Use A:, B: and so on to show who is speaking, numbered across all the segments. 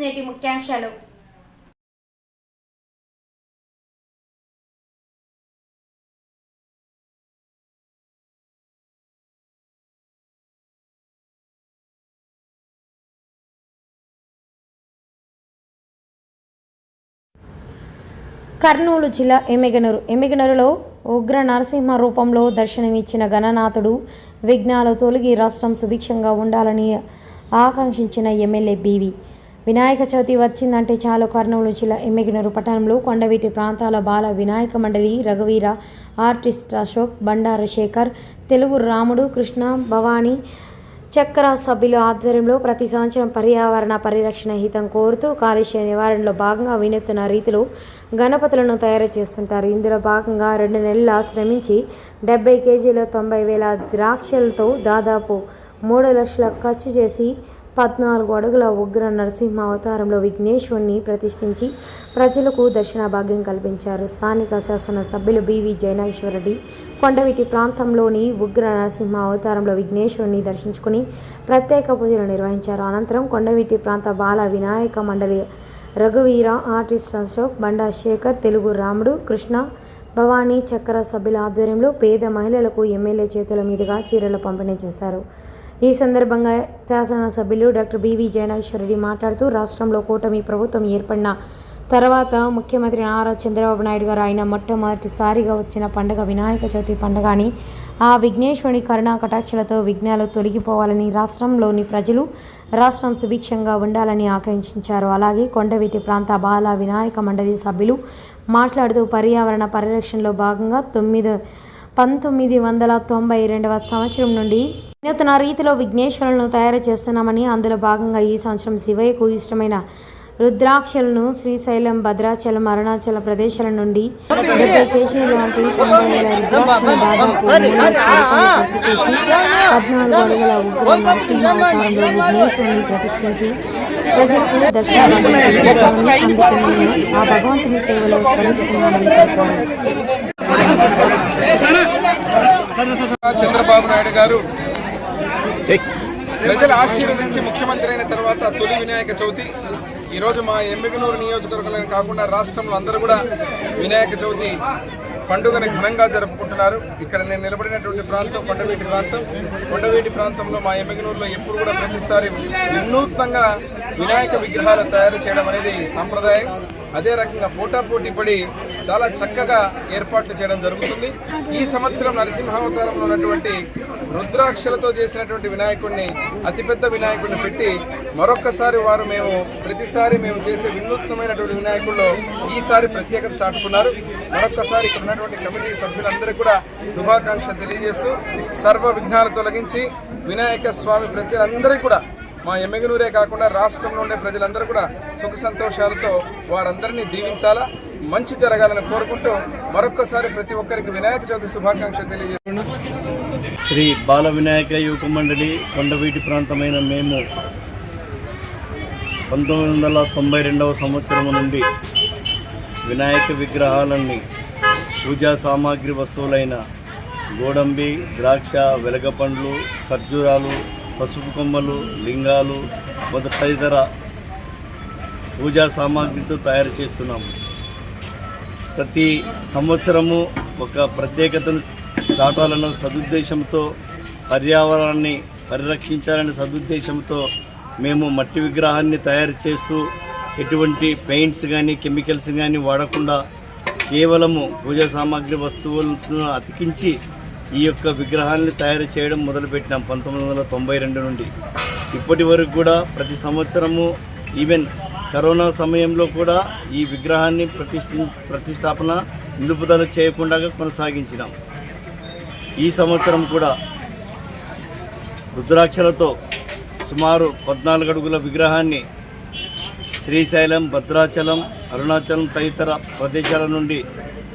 A: నేటి ముఖ్యాంశాలు కర్నూలు జిల్లా ఎమ్మెగనూరు. ఎమ్మెగనూరులో ఉగ్ర నరసింహ రూపంలో దర్శనమిచ్చిన గణనాథుడు విఘ్నాలు తొలగి రాష్ట్రం సుభిక్షంగా ఉండాలని ఆకాంక్షించిన ఎమ్మెల్యే బీవీ. వినాయక చవితి వచ్చిందంటే చాలు. కర్నూలు జిల్లా ఎమ్మెగినూరు పట్టణంలో కొండవీటి ప్రాంతాల బాల వినాయక మండలి రఘువీర ఆర్టిస్ట్ అశోక్ బండార శేఖర్ తెలుగు రాముడు కృష్ణ భవానీ చక్ర సభ్యుల ఆధ్వర్యంలో ప్రతి సంవత్సరం పర్యావరణ పరిరక్షణ హితం కోరుతూ కాలుష్య నివారణలో భాగంగా వినూత్న రీతిలో గణపతులను తయారు చేస్తుంటారు. ఇందులో భాగంగా రెండు నెలల శ్రమించి డెబ్బై కేజీల తొంభై వేల ద్రాక్షలతో దాదాపు మూడు లక్షల ఖర్చు చేసి పద్నాలుగు అడుగుల ఉగ్ర నరసింహ అవతారంలో విఘ్నేశ్వరుని ప్రతిష్ఠించి ప్రజలకు దర్శన భాగ్యం కల్పించారు. స్థానిక శాసన సభ్యులు బివి జయనాగేశ్వరరెడ్డి కొండవీటి ప్రాంతంలోని ఉగ్ర నరసింహ అవతారంలో విఘ్నేశ్వరుని దర్శించుకుని ప్రత్యేక పూజలు నిర్వహించారు. అనంతరం కొండవీటి ప్రాంత బాల వినాయక మండలి రఘువీర ఆర్టిస్ట్ అశోక్ బండా శేఖర్ తెలుగు రాముడు కృష్ణ భవానీ చక్ర సభ్యుల ఆధ్వర్యంలో పేద మహిళలకు ఎమ్మెల్యే చేతుల మీదుగా చీరలు పంపిణీ చేశారు. ఈ సందర్భంగా శాసనసభ్యులు డాక్టర్ బివి జయనాగేశ్వరరెడ్డి మాట్లాడుతూ రాష్ట్రంలో కూటమి ప్రభుత్వం ఏర్పడిన తర్వాత ముఖ్యమంత్రి నారా చంద్రబాబు నాయుడు గారు ఆయన మొట్టమొదటిసారిగా వచ్చిన పండుగ వినాయక చవితి పండుగ అని ఆ విఘ్నేశ్వరుని కరుణా కటాక్షలతో విఘ్నాలు తొలగిపోవాలని రాష్ట్రంలోని ప్రజలు రాష్ట్రం సుభిక్షంగా ఉండాలని ఆకాంక్షించారు. అలాగే కొండవీటి ప్రాంత బాల వినాయక మండలి సభ్యులు మాట్లాడుతూ పర్యావరణ పరిరక్షణలో భాగంగా తొమ్మిది పంతొమ్మిది వందల తొంభై రెండవ సంవత్సరం నుండి వినూతన రీతిలో విఘ్నేశ్వరులను తయారు చేస్తున్నామని అందులో భాగంగా ఈ సంవత్సరం శివయ్యకు ఇష్టమైన రుద్రాక్షలను శ్రీశైలం భద్రాచలం అరుణాచల ప్రదేశాల నుండి డెబ్బై లాంటి తొంభై వేల దాదాపు ఖర్చు చేసి పద్నాలుగు అడుగుల ఉగ్ర నరసింహ విఘ్నేశ్వరుని ప్రతిష్ఠించి ప్రజలకు దర్శనం ఆ భగవంతుని సేవలో
B: చంద్రబాబు నాయుడు గారు ప్రజలు ఆశీర్వదించి ముఖ్యమంత్రి అయిన తర్వాత తొలి వినాయక చవితి. ఈరోజు మా ఎంబికనూరు నియోజకవర్గంలో కాకుండా రాష్ట్రంలో అందరూ కూడా వినాయక చవితి పండుగను ఘనంగా జరుపుకుంటున్నారు. ఇక్కడ నేను నిలబడినటువంటి ప్రాంతం కొండవీటి ప్రాంతం. కొండవీటి ప్రాంతంలో మా ఎమ్మిగనూరులో ఎప్పుడు కూడా ప్రతిసారి వినూత్నంగా వినాయక విగ్రహాలు తయారు చేయడం అనేది సాంప్రదాయం. అదే రకంగా పోటాపోటీ పడి చాలా చక్కగా ఏర్పాట్లు చేయడం జరుగుతుంది. ఈ సంవత్సరం నరసింహావతారంలో ఉన్నటువంటి రుద్రాక్షలతో చేసినటువంటి వినాయకుడిని అతిపెద్ద వినాయకుడిని పెట్టి మరొక్కసారి వారు మేము ప్రతిసారి మేము చేసే వినూత్నమైనటువంటి వినాయకుల్లో ఈసారి ప్రత్యేకత చాటుకున్నారు. మరొక్కసారి ఇక్కడ ఉన్నటువంటి కమిటీ సభ్యులందరికీ కూడా శుభాకాంక్షలు తెలియజేస్తూ సర్వ విఘ్నాలు తొలగించి వినాయక స్వామి ప్రజలందరికీ కూడా మా ఎమ్మెగనూరే కాకుండా రాష్ట్రంలో ఉండే ప్రజలందరూ కూడా సుఖ సంతోషాలతో వారందరినీ దీవించాలా మంచి జరగాలని కోరుకుంటూ మరొక్కసారి ప్రతి ఒక్కరికి వినాయక చవితి శుభాకాంక్షలు తెలియజేస్తున్నాను
C: శ్రీ బాల వినాయక యువక మండలి కొండవీటి ప్రాంతమైన మేము పంతొమ్మిది వందల తొంభై రెండవ సంవత్సరం నుండి వినాయక విగ్రహాలన్నీ పూజా సామాగ్రి వస్తువులైన గోడంబి ద్రాక్ష వెలగపండ్లు ఖర్జూరాలు పసుపు కొమ్మలు లింగాలు మొదట తదితర పూజా సామాగ్రితో తయారు చేస్తున్నాము. ప్రతి సంవత్సరము ఒక ప్రత్యేకతను చాటాలన్న సదుద్దేశంతో పర్యావరణాన్ని పరిరక్షించాలనే సదుద్దేశంతో మేము మట్టి విగ్రహాన్ని తయారు చేస్తూ ఎటువంటి పెయింట్స్ కానీ కెమికల్స్ కానీ వాడకుండా కేవలము పూజా సామాగ్రి వస్తువులను అతికించి ఈ యొక్క విగ్రహాన్ని తయారు చేయడం మొదలుపెట్టినాం పంతొమ్మిది వందల తొంభై రెండు నుండి. ఇప్పటి వరకు కూడా ప్రతి సంవత్సరము ఈవెన్ కరోనా సమయంలో కూడా ఈ విగ్రహాన్ని ప్రతిష్ఠి ప్రతిష్టాపన నిలుపుదల చేయకుండా కొనసాగించినాం. ఈ సంవత్సరం కూడా రుద్రాక్షలతో సుమారు పద్నాలుగు అడుగుల విగ్రహాన్ని శ్రీశైలం భద్రాచలం అరుణాచలం తదితర ప్రదేశాల నుండి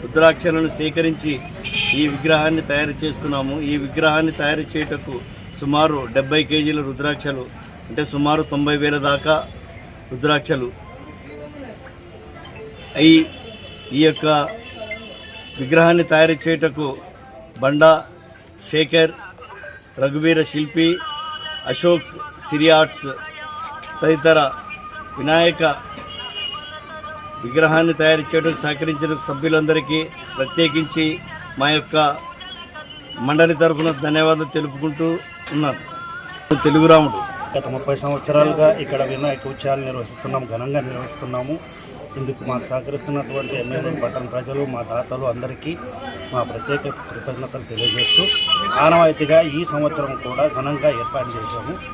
C: రుద్రాక్షలను సేకరించి ఈ విగ్రహాన్ని తయారు చేస్తున్నాము. ఈ విగ్రహాన్ని తయారు చేయుటకు సుమారు డెబ్బై కేజీల రుద్రాక్షలు అంటే సుమారు తొంభై వేల దాకా రుద్రాక్షలు. అయి ఈ యొక్క విగ్రహాన్ని తయారు చేయుటకు బండా శేఖర్ రఘువీర శిల్పి అశోక్ సిరియాట్స్ తదితర వినాయక విగ్రహాన్ని తయారు చేయడం సహకరించిన సభ్యులందరికీ ప్రత్యేకించి మా యొక్క మండలి తరఫున ధన్యవాదాలు తెలుపుకుంటూ ఉన్నాను. తెలుగు రాముడు.
D: గత ముప్పై సంవత్సరాలుగా ఇక్కడ వినాయక ఉత్సవాలు నిర్వహిస్తున్నాము ఘనంగా నిర్వహిస్తున్నాము. ఇందుకు మాకు సహకరిస్తున్నటువంటి ఎమ్మెల్యే పట్టణ ప్రజలు మా దాతలు అందరికీ మా ప్రత్యేక కృతజ్ఞతలు తెలియజేస్తూ ఆనవాయితీగా ఈ సంవత్సరం కూడా ఘనంగా ఏర్పాటు చేశాము.